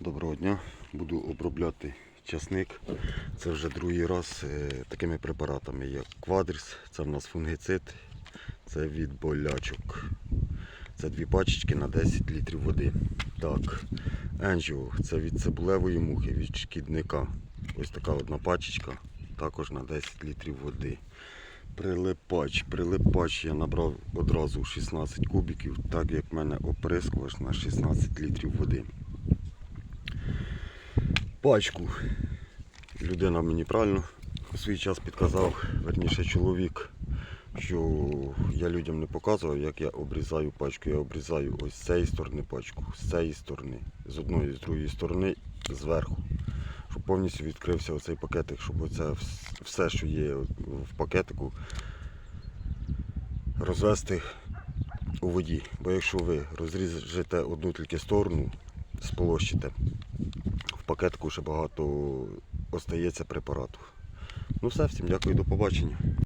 Доброго дня. Буду обробляти часник. Це вже другий раз е, такими препаратами, як квадріс, це в нас фунгицид, це від болячок. Це дві пачечки на 10 літрів води. Так, Енджіо, це від цибулевої мухи, від шкідника. Ось така одна пачечка, також на 10 літрів води. Прилипач. Прилипач я набрав одразу 16 кубиків, так як в мене оприскувач на 16 літрів води. Пачку. Людина мені правильно у свій час підказав, верніше чоловік, що я людям не показував, як я обрізаю пачку. Я обрізаю ось з цієї сторони пачку, з цієї сторони, з одної, з другої сторони, зверху. Щоб повністю відкрився оцей пакетик, щоб оце все, що є в пакетику, розвести у воді. Бо якщо ви розріжете одну тільки сторону, сполощите, в пакетику ще багато остається препарату. Ну все, всім дякую, до побачення.